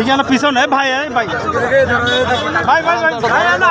এখানে পিছনে ভাই ভাই ভাই ভাই ভাই ভাই না।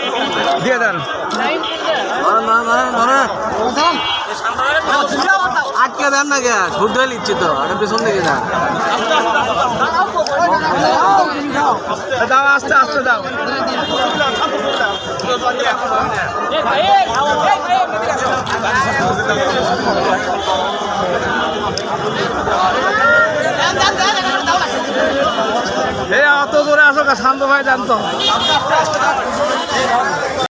দিয়ে দেন। আটকে দেন না কে শুদ্ধ লিচ্ছি তো আরে পেছন দিকে যান। দাও, আস্তে আস্তে দাও। শান্ত ভাই জানতো।